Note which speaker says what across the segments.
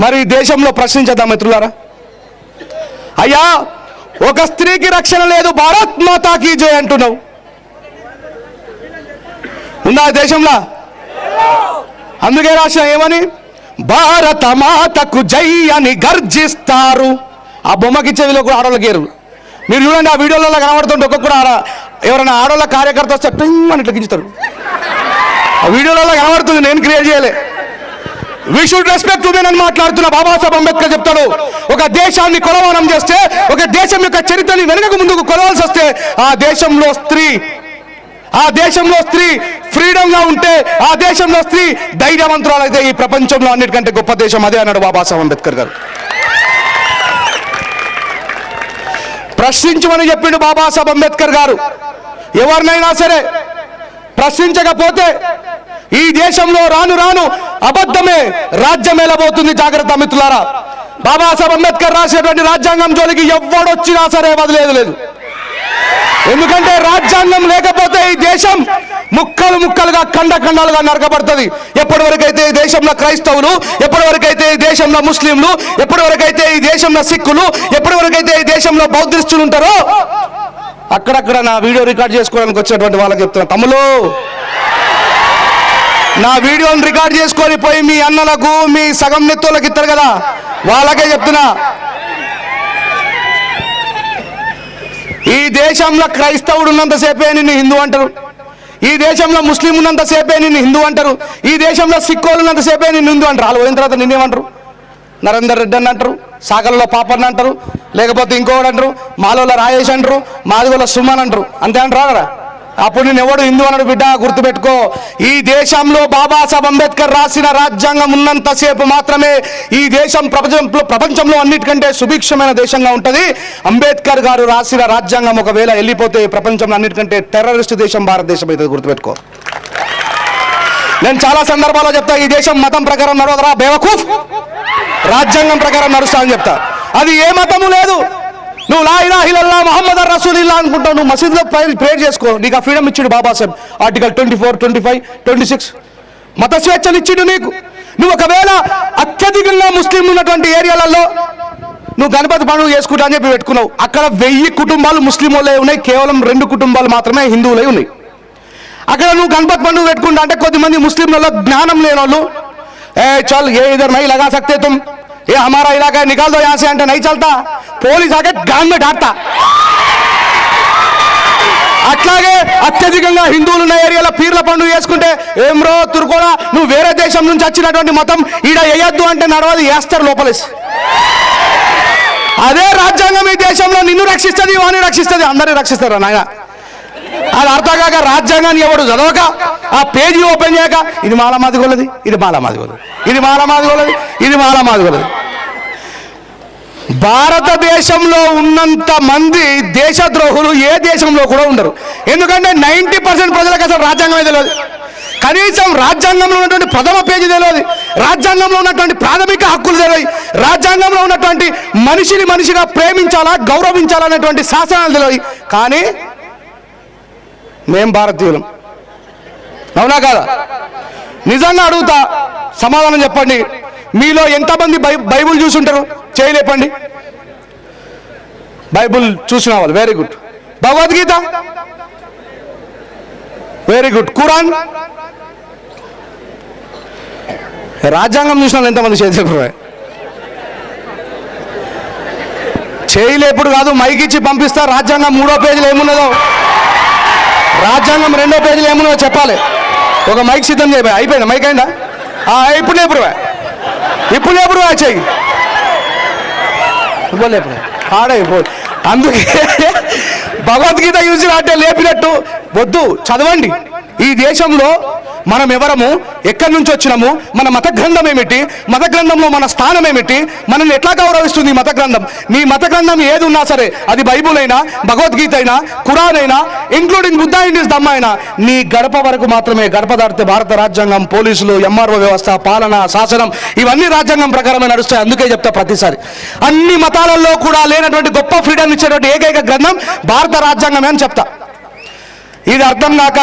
Speaker 1: మరి దేశంలో ప్రశ్నించద్దాం మిత్రులారా? అయ్యా ఒక స్త్రీకి రక్షణ లేదు భారత్ మాతాకి జై అంటున్నావు. ఉందా దేశంలో? అందుకే రాసిన ఏమని? భారత మాతకు జై అని గర్జిస్తారు. ఆ బొమ్మకి చెవిలో కూడా ఆడవాళ్ళకి ఏరు. మీరు చూడండి ఆ వీడియోలలో కనబడుతుంటే ఒక్కొక్కరు ఎవరైనా ఆడవాళ్ళ కార్యకర్త వస్తే టింగ్ అని ఇట్లా గించుతారు ఆ వీడియోలలో కనబడుతుంది నేను క్రియేట్ చేయలే. విషుడ్ రెస్పెక్ట్ ఉమెన్ అని మాట్లాడుతున్న బాబాసాహెబ్ అంబేద్కర్ చెప్తాడు. ఒక దేశాన్ని కొలవనం చేస్తే ఒక దేశం యొక్క చరిత్రని వెనుకకు ముందుకు కొలవాల్సి వస్తే ఆ దేశంలో స్త్రీ ఆ దేశంలో స్త్రీ ఫ్రీడంగా ఉంటే ఆ దేశంలో స్త్రీ ధైర్యవంతురాలు అయితే ఈ ప్రపంచంలో అన్నిటికంటే గొప్ప దేశం అదే అన్నాడు బాబాసాహెబ్ అంబేద్కర్ గారు. ప్రశ్నించమని చెప్పిండు బాబాసాహెబ్ అంబేద్కర్ గారు. ఎవరినైనా సరే ప్రశ్నించకపోతే ఈ దేశంలో రాను రాను అబద్ధమే రాజ్యం వెళ్ళబోతుంది జాగ్రత్త మిత్రులారా. బాబాసాహెబ్ అంబేద్కర్ రాసేటువంటి రాజ్యాంగం జోలికి ఎవడొచ్చినా సరే వదిలేదు లేదు. ఎందుకంటే రాజ్యాంగం లేకపోతే ఈ దేశం ముక్కలు ముక్కలుగా ఖండ ఖండాలుగా నరకబడుతుంది. ఎప్పటి వరకైతే ఈ దేశంలో క్రైస్తవులు ఎప్పటి వరకైతే ఈ దేశంలో ముస్లింలు ఎప్పటి వరకైతే ఈ దేశంలో సిక్కులు ఎప్పటి వరకైతే ఈ దేశంలో బౌద్ధిస్తులు ఉంటారో అక్కడక్కడ నా వీడియో రికార్డ్ చేసుకోవడానికి వచ్చేటువంటి వాళ్ళకి చెప్తున్నా. తమ్ములు నా వీడియోని రికార్డ్ చేసుకొని పోయి మీ అన్నలకు మీ సగం నెత్తులకు ఇస్తారు కదా? వాళ్ళకే చెప్తున్నా. ఈ దేశంలో క్రైస్తవుడు ఉన్నంతసేపే నిన్ను హిందూ అంటారు. ఈ దేశంలో ముస్లిం ఉన్నంతసేపే నిన్ను హిందూ అంటారు. ఈ దేశంలో సిక్కోలు ఉన్నంతసేపే నిన్ను హిందూ అంటారు. వాళ్ళు పోయిన తర్వాత నిన్నేమంటారు నరేందర్ రెడ్డి అని అంటారు సాగర్లో పాపన్న అంటారు లేకపోతే ఇంకోటి అంటారు మాలోల రాజేష్ అంటారు మాదిగోల సుమన్ అంటారు. అంతే అంటారు? అప్పుడు నేను ఎవడు హిందూ అనడు బిడ్డ గుర్తుపెట్టుకో. ఈ దేశంలో బాబాసాహెబ్ అంబేద్కర్ రాసిన రాజ్యాంగం ఉన్నంతసేపు మాత్రమే ఈ దేశం ప్రపంచంలో ప్రపంచంలో అన్నిటికంటే సుభిక్షమైన దేశంగా ఉంటుంది. అంబేద్కర్ గారు రాసిన రాజ్యాంగం ఒకవేళ వెళ్ళిపోతే ప్రపంచంలో అన్నిటికంటే టెర్రరిస్ట్ దేశం భారతదేశం అయితే గుర్తుపెట్టుకో. నేను చాలా సందర్భాల్లో చెప్తా ఈ దేశం మతం ప్రకారం నడవదరా బేవకూఫ్? రాజ్యాంగం ప్రకారం నడుస్తా అని చెప్తా. అది ఏ మతము లేదు. నువ్వు లాయిలా హిలల్లా మహమ్మద్ రసూల్ ఇల్లా అనుకుంటావు. నువ్వు మసీద్లో ప్రేర్ చేసుకో. నీకు ఆ ఫ్రీడమ్ ఇచ్చాడు Babasaheb. Article twenty four twenty five twenty six మత స్వేచ్ఛలు ఇచ్చిండు నీకు. నువ్వు ఒకవేళ అత్యధికంగా ముస్లింలు ఉన్నటువంటి ఏరియాలలో నువ్వు గణపతి పండుగ చేసుకుంటా అని చెప్పి పెట్టుకున్నావు. అక్కడ వెయ్యి కుటుంబాలు ముస్లిం వాళ్ళే ఉన్నాయి. కేవలం రెండు కుటుంబాలు మాత్రమే హిందువులై ఉన్నాయి. అక్కడ నువ్వు గణపతి పండుగ పెట్టుకుంటా అంటే కొద్దిమంది ముస్లింలలో జ్ఞానం లేని వాళ్ళు ఏ చాలు ఏ ఇద్దరు మై లగా సక్తే తుమ్ ये हमारा इलाका है निकाल दो यहाँ से అంటే नहीं चलता పోలీస్ ఆగే గాన్ में डांटता అట్లాగే అత్యధికంగా హిందువులు ఉన్న ఏరియాలో పీర్ల పండుగ చేసుకుంటే ఏం రో తురుకోడా నువ్వు వేరే దేశం నుంచి వచ్చినటువంటి మతం ఈడ వేయద్దు అంటే నడవది వేస్తారు లోపలేసి అదే రాజ్యాంగం ఈ దేశంలో నిన్ను రక్షిస్తుంది వాణ్ణి రక్షిస్తుంది అందరిని రక్షిస్తారు నాయన అది అర్థం కాక రాజ్యాంగాన్ని ఎవడు చదవక ఆ పేజీ ఓపెన్ చేయక ఇది మాల మాదిగోలది ఇది మాల మాదిగోలది ఇది మాల మాదిగోలది ఇది మాల మాదిగోలది భారతదేశంలో ఉన్నంత మంది దేశద్రోహులు ఏ దేశంలో కూడా ఉండరు. ఎందుకంటే నైంటీ పర్సెంట్ ప్రజలకు అసలు రాజ్యాంగమే తెలియదు. కనీసం రాజ్యాంగంలో ఉన్నటువంటి ప్రథమ పేజీ తెలియదు. రాజ్యాంగంలో ఉన్నటువంటి ప్రాథమిక హక్కులు తెలియదు. రాజ్యాంగంలో ఉన్నటువంటి మనిషిని మనిషిగా ప్రేమించాలా గౌరవించాలా అనేటువంటి శాసనాలు తెలియదు. కానీ మేం భారతీయులం. అవునా కాదా? నిజంగా అడుగుతా సమాధానం చెప్పండి. మీలో ఎంతమంది బై బైబుల్ చూసుంటారు? చేయలేపండి బైబుల్ చూసిన వాళ్ళు very good Bhagavad Gita? Very good Quran రాజ్యాంగం చూసిన వాళ్ళు ఎంతమంది చేసేప్పుడు చేయలేపుడు కాదు మైకిచ్చి పంపిస్తా రాజ్యాంగం మూడో పేజీలు ఏమున్నదో. రాజ్యాంగం రెండో పేజీలు ఏమున్నదో చెప్పాలి. ఒక మైక్ సిద్ధం చేయబోయే అయిపోయింది? మైక్ అయిందా? ఇప్పుడు లేపుడు ఇప్పుడు లేపుడు చెయ్యి ఇప్పుడు. లేపుడు అందుకే భగవద్గీత యూజ్ అంటే లేపినట్టు. వద్దు చదవండి. ఈ దేశంలో మనం ఎవరము ఎక్కడి నుంచి వచ్చినాము? మన మత గ్రంథం ఏమిటి మత గ్రంథంలో మన స్థానం ఏమిటి మనల్ని ఎట్లా గౌరవిస్తుంది మత గ్రంథం మీ మత గ్రంథం ఏది ఉన్నా సరే అది బైబుల్ అయినా భగవద్గీత అయినా ఖురాన్ అయినా ఇంక్లూడింగ్ బుద్ధ ఇండియస్ దమ్మ అయినా నీ గడప వరకు మాత్రమే గడప దాటితే భారత రాజ్యాంగం పోలీసులు ఎంఆర్ఓ వ్యవస్థ పాలన శాసనం ఇవన్నీ రాజ్యాంగం ప్రకారమే నడుస్తాయి. అందుకే చెప్తా ప్రతిసారి. అన్ని మతాలలో కూడా లేనటువంటి గొప్ప ఫ్రీడమ్ ఇచ్చేటువంటి ఏకైక గ్రంథం భారత రాజ్యాంగమే అని చెప్తా. ఇది అర్థం కాక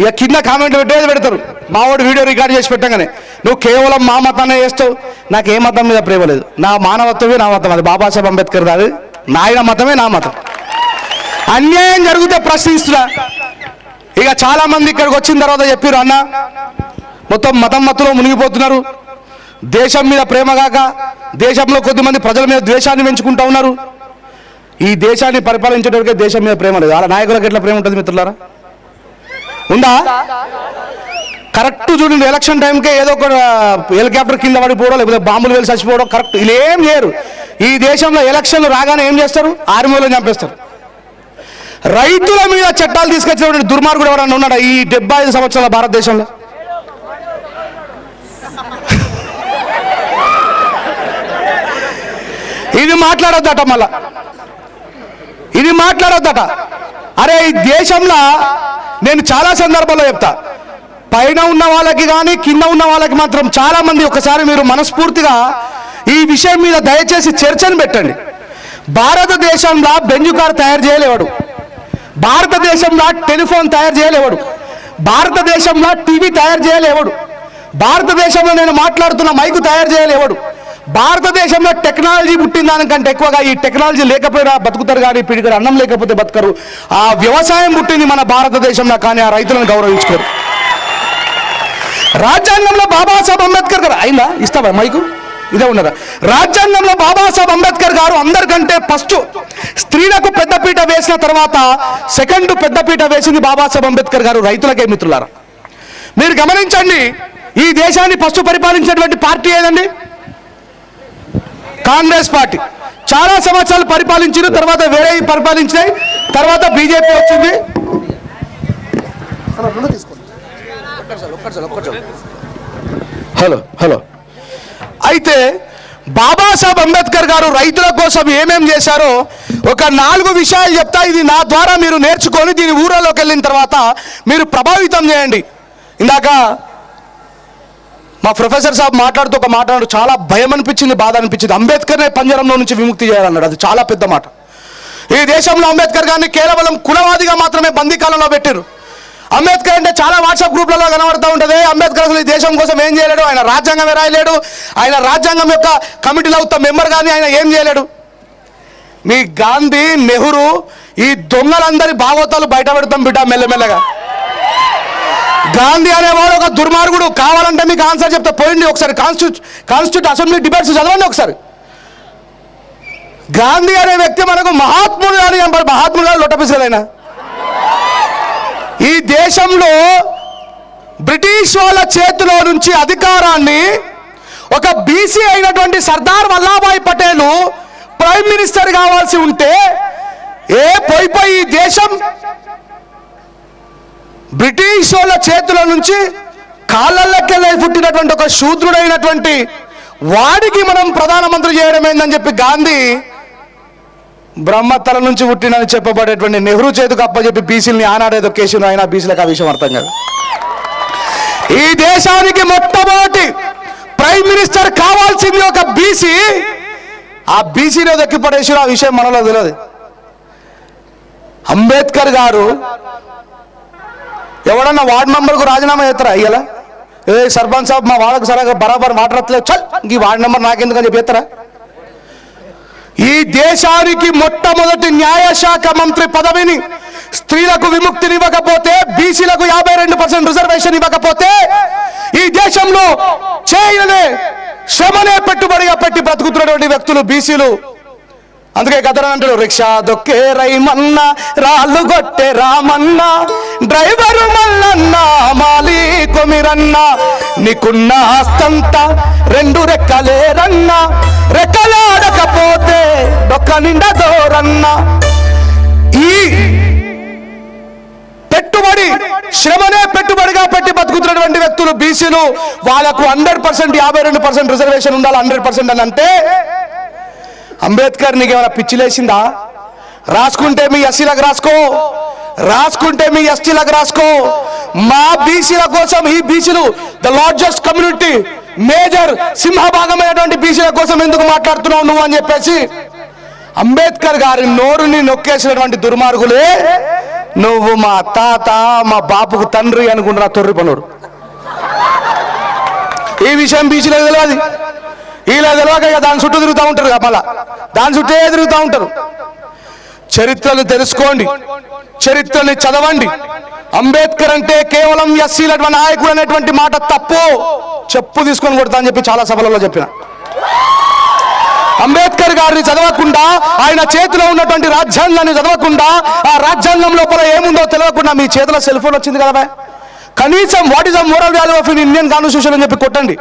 Speaker 1: ఇక కింద కామెంట్ పెట్టేది పెడతారు. మావాడు వీడియో రికార్డ్ చేసి పెట్టగానే. నువ్వు కేవలం మా మతాన్ని చేస్తావు. నాకు ఏ మతం మీద ప్రేమ లేదు. నా మానవత్వమే నా మతం. అది బాబాసాహెబ్ అంబేద్కర్ కాదు నాయన మతమే నా మతం. అన్యాయం జరిగితే ప్రశ్నిస్తున్నా. ఇక చాలా మంది ఇక్కడికి వచ్చిన తర్వాత చెప్పారు అన్న మొత్తం మతం మతంలో మునిగిపోతున్నారు. దేశం మీద ప్రేమ కాక దేశంలో కొద్దిమంది ప్రజల మీద ద్వేషాన్ని పెంచుకుంటా ఉన్నారు. ఈ దేశాన్ని పరిపాలించేటప్పటికే దేశం మీద ప్రేమ లేదు. అలా నాయకులకు ఎట్లా ప్రేమ ఉంటుంది మిత్రులారా? ఉందా? కరెక్ట్ చూడండి ఎలక్షన్ టైంకే ఏదో ఒక హెలికాప్టర్ కింద పడిపోవడం లేకపోతే బాంబులు వెళ్ళి చచ్చిపోవడం కరెక్ట్ ఇలా ఏం చేయరు. ఈ దేశంలో ఎలక్షన్లు రాగానే ఏం చేస్తారు? ఆర్మీలో చంపేస్తారు. రైతుల మీద చట్టాలు తీసుకొచ్చినటువంటి దుర్మార్గుడు ఎవరన్నా ఉన్నాడా ఈ డెబ్బై ఐదు సంవత్సరాల భారతదేశంలో? ఇది మాట్లాడొద్దట మళ్ళా. ఇది మాట్లాడొద్దట. అరే ఈ దేశంలో నేను చాలా సందర్భాల్లో చెప్తా. పైన ఉన్న వాళ్ళకి కానీ కింద ఉన్న వాళ్ళకి మాత్రం చాలా మంది ఒకసారి మీరు మనస్ఫూర్తిగా ఈ విషయం మీద దయచేసి చర్చను పెట్టండి. భారతదేశంలో బెంజు కార్ తయారు చేయలేవాడు. భారతదేశంలో టెలిఫోన్ తయారు చేయలేవాడు. భారతదేశంలో టీవీ తయారు చేయలేవాడు. భారతదేశంలో నేను మాట్లాడుతున్న మైకు తయారు చేయలేవాడు. భారతదేశంలో టెక్నాలజీ పుట్టిన దానికంటే ఎక్కువగా ఈ టెక్నాలజీ లేకపోయినా బతుకుతారు కానీ పిడికడు అన్నం లేకపోతే బతకరు. ఆ వ్యవసాయం పుట్టింది మన భారతదేశంలో కానీ ఆ రైతులను గౌరవించుకోరు. రాజ్యాంగంలో బాబాసాహెబ్ అంబేద్కర్ గారు అయిందా? ఇస్తావా మైకు? ఇదే ఉన్నదా? రాజ్యాంగంలో బాబాసాహెబ్ అంబేద్కర్ గారు అందరికంటే ఫస్ట్ స్త్రీలకు పెద్దపీట వేసిన తర్వాత సెకండ్ పెద్దపీట వేసింది బాబాసాహెబ్ అంబేద్కర్ గారు రైతులకే మిత్రులారా. మీరు గమనించండి ఈ దేశాన్ని ఫస్ట్ పరిపాలించినటువంటి పార్టీ ఏదండి? కాంగ్రెస్ పార్టీ చాలా సంవత్సరాలు పరిపాలించిన తర్వాత వేరే పరిపాలించినాయి తర్వాత బీజేపీ వచ్చింది. Hello hello. అయితే బాబాసాహెబ్ అంబేద్కర్ గారు రైతుల కోసం ఏమేం చేశారో ఒక నాలుగు విషయాలు చెప్తా. ఇది నా ద్వారా మీరు నేర్చుకొని దీని ఊరలోకి వెళ్ళిన తర్వాత మీరు ప్రభావితం చేయండి. ఇందాక మా ప్రొఫెసర్ సాబ్ మాట్లాడుతూ ఒక మాట చాలా భయం అనిపించింది బాధ అనిపించింది. అంబేద్కర్నే పంజరంలో నుంచి విముక్తి చేయాలన్నాడు. అది చాలా పెద్ద మాట. ఈ దేశంలో అంబేద్కర్ గారిని కేవలం కులవాదిగా మాత్రమే బందీకాలంలో పెట్టారు అంబేద్కర్ అంటే చాలా వాట్సాప్ గ్రూప్లలో కనబడుతూ ఉంటుంది. అంబేద్కర్ అసలు ఈ దేశం కోసం ఏం చేయలేడు? ఆయన రాజ్యాంగమే రాయలేడు ఆయన రాజ్యాంగం యొక్క కమిటీలో ఉత్త మెంబర్ కానీ ఆయన ఏం చేయలేడు? మీ గాంధీ నెహ్రూ ఈ దొంగలందరి భాగవతాలు బయట పెడతాం బిడ్డ మెల్లమెల్లగా. గాంధీ అనేవాడు ఒక దుర్మార్గుడు. కావాలంటే మీకు ఆన్సర్ చెప్తా. పోయింది ఒకసారి. కాన్స్టిట్యూట్ కాన్స్టిట్యూట్ అసెంబ్లీ డిబేట్స్ చదవండి ఒకసారి. గాంధీ అనే వ్యక్తి మనకు మహాత్ముడు అని అంటారు మహాత్ముడు గారు లొట్టపిసలైనా ఈ దేశంలో బ్రిటిష్ వాళ్ళ చేతిలో నుంచి అధికారాన్ని ఒక బీసీ అయినటువంటి సర్దార్ వల్లభాయ్ పటేల్ ప్రైమ్ మినిస్టర్ కావాల్సి ఉంటే ఏ పోయిపోయి ఈ దేశం బ్రిటిష్ వాళ్ళ చేతుల నుంచి కాళ్ళకెళ్ళి పుట్టినటువంటి ఒక శూద్రుడైనటువంటి వాడికి మనం ప్రధానమంత్రి చేయడం ఏందని చెప్పి గాంధీ బ్రహ్మతల నుంచి పుట్టినని చెప్పబడేటువంటి నెహ్రూ చేతికి అప్పచెప్పి బీసీలని ఆనాడేదో కేసులు అయినా బీసీలకు ఆ విషయం అర్థం కాదు. ఈ దేశానికి మొట్టమొదటి ప్రైమ్ మినిస్టర్ కావాల్సింది ఒక బీసీ. ఆ బీసీలో దక్కిపడేసి ఆ విషయం మనలో తెలియదు. అంబేద్కర్ గారు ఎవడన్నా వార్డ్ మెంబర్కు రాజీనామా చేస్తారా? అయ్యలా ఏ సర్పంచ్ సాబ్ మా వాళ్ళకు సరగా బరాబర్ మాట్లాడలేదు చల్ ఈ వార్డ్ నెంబర్ నాకెందుకని చెప్పి ఈ దేశానికి మొట్టమొదటి న్యాయశాఖ మంత్రి పదవిని స్త్రీలకు విముక్తిని ఇవ్వకపోతే బీసీలకు యాభై రెండు పర్సెంట్ రిజర్వేషన్ ఇవ్వకపోతే ఈ దేశంలో చేయలే శ్రమనే పెట్టుబడిగా పెట్టి బ్రతుకుతున్నటువంటి వ్యక్తులు బీసీలు. అందుకే కథ అంటాడు రిక్షా దొక్కే రైమన్న రాళ్ళు కొట్టే రామన్న డ్రైవరు మల్లన్న మాలి కొమిరన్న నీకున్న ఆస్తంతా రెండు రెక్కలేరన్న రెక్కలాడకపోతే డొక్క నిండా దోరన్న. ఈ పెట్టుబడి శ్రమనే పెట్టుబడిగా పెట్టి బతుకుతున్నటువంటి వ్యక్తులు బీసీలు వాళ్ళకు హండ్రెడ్ పర్సెంట్ యాభై రెండు పర్సెంట్ రిజర్వేషన్ ఉండాలి హండ్రెడ్ పర్సెంట్ అని అంటే అంబేద్కర్ నీకు ఏమైనా పిచ్చిలేసిందా రాసుకుంటే మీ ఎస్సీలకు రాసుకో. రాసుకుంటే మీ ఎస్టీలకు రాసుకో. మా బీసీల కోసం ఈ బీసీలు ద లార్జెస్ట్ కమ్యూనిటీ మేజర్ సింహభాగమైనటువంటి బీసీల కోసం ఎందుకు మాట్లాడుతున్నావు నువ్వు అని చెప్పేసి అంబేద్కర్ గారి నోరుని నొక్కేసినటువంటి దుర్మార్గులే నువ్వు మా తాత మా బాపుకు తండ్రి అనుకుంటున్నా తొర్రి పనుడు ఈ విషయం బీచ్లో తెలియదు. ఇలా తెలియక ఇక దాని చుట్టూ తిరుగుతూ ఉంటారు మళ్ళా. దాని చుట్టే తిరుగుతూ ఉంటారు. చరిత్రను తెలుసుకోండి. చరిత్రని చదవండి. అంబేద్కర్ అంటే కేవలం ఎస్సీల నాయకుడు అనేటువంటి మాట తప్పు. చెప్పు తీసుకొని కొడతా అని చెప్పి చాలా సభలలో చెప్పిన. అంబేద్కర్ గారిని చదవకుండా ఆయన చేతిలో ఉన్నటువంటి రాజ్యాంగాన్ని చదవకుండా ఆ రాజ్యాంగం లోపల ఏముందో తెలియకుండా మీ చేతిలో సెల్ ఫోన్ వచ్చింది కదా కనీసం what is the moral value of in Indian constitution అని చెప్పి కొట్టండి.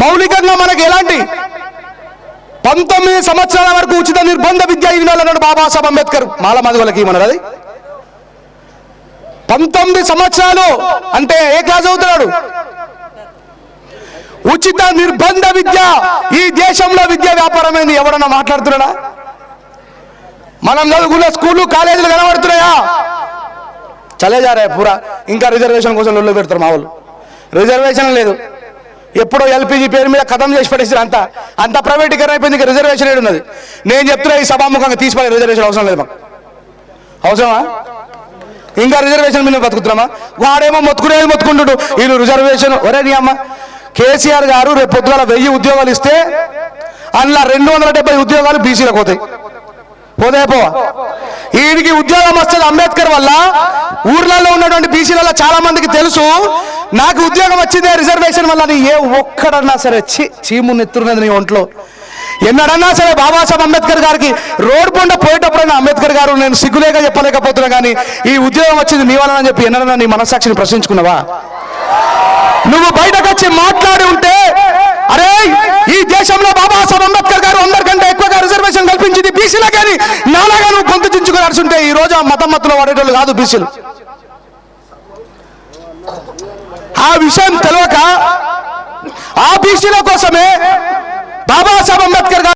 Speaker 1: మౌలికంగా మనకి ఎలాంటి పంతొమ్మిది సంవత్సరాల వరకు ఉచిత నిర్బంధ విద్య ఇవ్వాలన్నాడు బాబాసాహెబ్ అంబేద్కర్. మాల మాదిగలకి ఇవ్వమన్నారు అది? పంతొమ్మిది సంవత్సరాలు అంటే ఏ క్లాస్ చదువుతున్నాడు? ఉచిత నిర్బంధ విద్య ఈ దేశంలో విద్యా వ్యాపారమైంది. ఎవడన్నా మాట్లాడుతున్నాడా? మనం చదువుకున్న స్కూళ్ళు కాలేజీలు కనబడుతున్నాయా? చలేజారా పూరా. ఇంకా రిజర్వేషన్ కోసం లొల్లు పెడతారు మా వాళ్ళు. రిజర్వేషన్ లేదు. ఎప్పుడో ఎల్పిజి పేరు మీద కథం చేసి పడేసారు అంతా. అంత ప్రైవేటీకరణ అయిపోయింది ఇంకా రిజర్వేషన్ ఏడు ఉన్నది. నేను చెప్తున్నా ఈ సభాముఖంగా తీసుకోవాలి రిజర్వేషన్ అవసరం లేదు మాకు. అవసరమా? ఇంకా రిజర్వేషన్ మీద బతుకుతున్నామా? వాడేమో మొత్తుకునేది మొత్తుకుంటుడు. వీళ్ళు రిజర్వేషన్ ఒరే నీ అమ్మ. కేసీఆర్ గారు రేపు పొద్దుగాల వెయ్యి ఉద్యోగాలు ఇస్తే అందులో రెండు వందల డెబ్బై ఉద్యోగాలు బీసీలకు పోతాయి. పోతే పోవా? వీడికి ఉద్యోగం వస్తుంది అంబేద్కర్ వల్ల. ఊర్లలో ఉన్నటువంటి బీసీలలో చాలా మందికి తెలుసు. నాకు ఉద్యోగం వచ్చిందే రిజర్వేషన్ వల్ల. నీ ఏ ఒక్కడన్నా సరే చి చీము నెత్తున్నది నీ ఒంట్లో. ఎన్నడన్నా సరే బాబాసాహెబ్ అంబేద్కర్ గారికి రోడ్ పొండ పోయేటప్పుడైనా అంబేద్కర్ గారు నేను సిగ్గులేక చెప్పలేకపోతున్నా కానీ ఈ ఉద్యోగం వచ్చింది మీ వలన అని చెప్పి ఎన్నడన్నా నీ మనస్సాక్షిని ప్రశ్నించుకున్నావా? నువ్వు బయటకు వచ్చి మాట్లాడి ఉంటే అరే ఈ దేశంలో బాబాసాహెబ్ అంబేద్కర్ గారు అందరికంటే కూడా రిజర్వేషన్ కల్పించింది బీసీలో కానీ నాలాగా నువ్వు గొంతు చించుకొని అడుచుంటే ఈ రోజు ఆ మతం మత్తులో పడేటోళ్ళు కాదు బీసీలు ఆ విషయం తెలియక ఆ బీసీల కోసమే బాబాసాహెబ్ అంబేద్కర్ గారు